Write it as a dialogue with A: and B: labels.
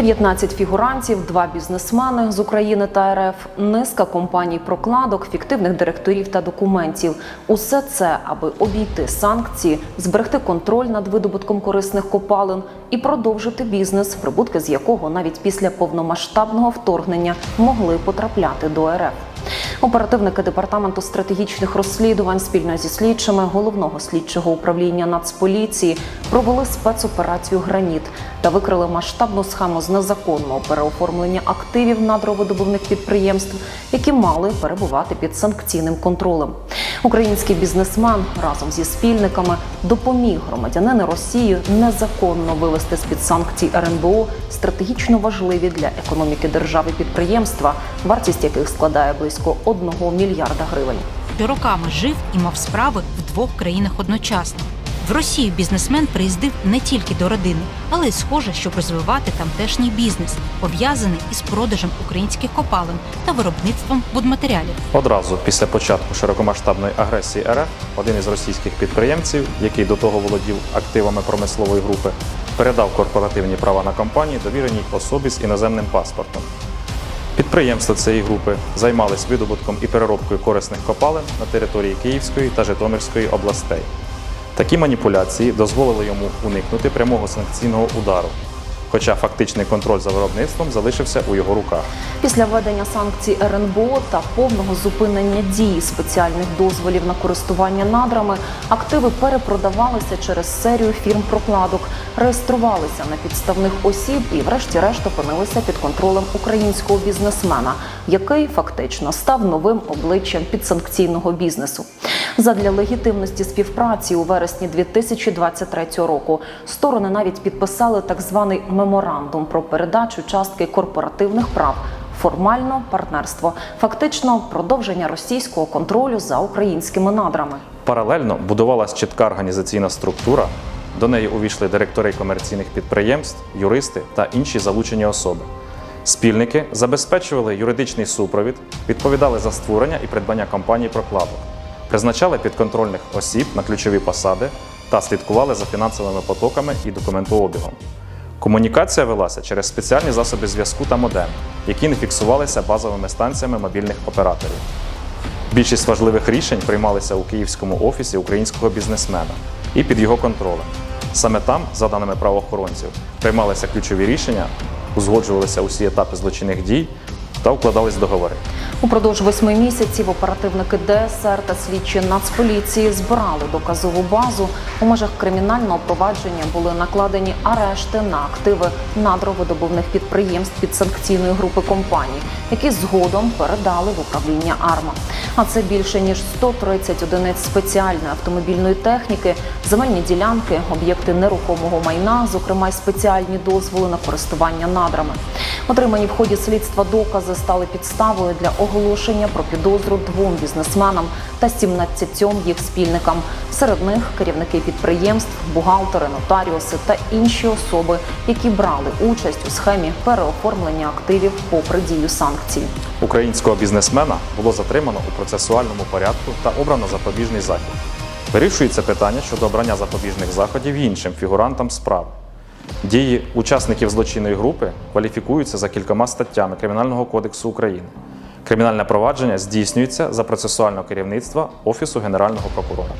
A: 19 фігурантів, два бізнесмени з України та РФ, низка компаній прокладок, фіктивних директорів та документів. Усе це, аби обійти санкції, зберегти контроль над видобутком корисних копалин і продовжити бізнес, прибутки з якого навіть після повномасштабного вторгнення могли потрапляти до РФ. Оперативники департаменту стратегічних розслідувань спільно зі слідчими головного слідчого управління Нацполіції провели спецоперацію Граніт та викрили масштабну схему з незаконного переоформлення активів надровидобувних підприємств, які мали перебувати під санкційним контролем. Український бізнесмен разом зі спільниками допоміг громадянину Росії незаконно вивести з під санкцій РНБО стратегічно важливі для економіки держави підприємства, вартість яких складає близько 1 мільярда гривень.
B: роками жив і мав справи в двох країнах одночасно. В Росію бізнесмен приїздив не тільки до родини, але й схоже, щоб розвивати тамтешній бізнес, пов'язаний із продажем українських копалин та виробництвом будматеріалів.
C: Одразу після початку широкомасштабної агресії РФ один із російських підприємців, який до того володів активами промислової групи, передав корпоративні права на компанії довіреній особі з іноземним паспортом. Підприємства цієї групи займались видобутком і переробкою корисних копалин на території Київської та Житомирської областей. Такі маніпуляції дозволили йому уникнути прямого санкційного удару, хоча фактичний контроль за виробництвом залишився у його руках.
A: Після введення санкцій РНБО та повного зупинення дії спеціальних дозволів на користування надрами активи перепродавалися через серію фірм прокладок, реєструвалися на підставних осіб і, врешті-решт, опинилися під контролем українського бізнесмена, який фактично став новим обличчям підсанкційного бізнесу. Задля легітимності співпраці у вересні 2023 року сторони навіть підписали так званий меморандум про передачу частки корпоративних прав. Формально партнерство, фактично продовження російського контролю за українськими надрами.
C: Паралельно будувалась чітка організаційна структура. До неї увійшли директори комерційних підприємств, юристи та інші залучені особи. Спільники забезпечували юридичний супровід, відповідали за створення і придбання компаній прокладок, призначали підконтрольних осіб на ключові посади та слідкували за фінансовими потоками і документообігом. Комунікація велася через спеціальні засоби зв'язку та модем, які не фіксувалися базовими станціями мобільних операторів. Більшість важливих рішень приймалися у київському офісі українського бізнесмена і під його контролем. Саме там, за даними правоохоронців, приймалися ключові рішення, узгоджувалися усі етапи злочинних дій та укладались договори.
A: Упродовж восьми місяців оперативники ДСР та слідчі Нацполіції збирали доказову базу. У межах кримінального провадження були накладені арешти на активи надровидобувних підприємств під санкційної групи компаній, які згодом передали в управління АРМА. А це більше ніж 130 одиниць спеціальної автомобільної техніки, земельні ділянки, об'єкти нерухомого майна, зокрема й спеціальні дозволи на користування надрами. Отримані в ході слідства докази стали підставою для оголошення про підозру двом бізнесменам та 17 їх спільникам. Серед них керівники підприємств, бухгалтери, нотаріуси та інші особи, які брали участь у схемі переоформлення активів попри дію санкцій.
C: Українського бізнесмена було затримано у процесуальному порядку та обрано запобіжний захід. Вирішується питання щодо обрання запобіжних заходів іншим фігурантам справи. Дії учасників злочинної групи кваліфікуються за кількома статтями Кримінального кодексу України. Кримінальне провадження здійснюється за процесуального керівництва Офісу Генерального прокурора.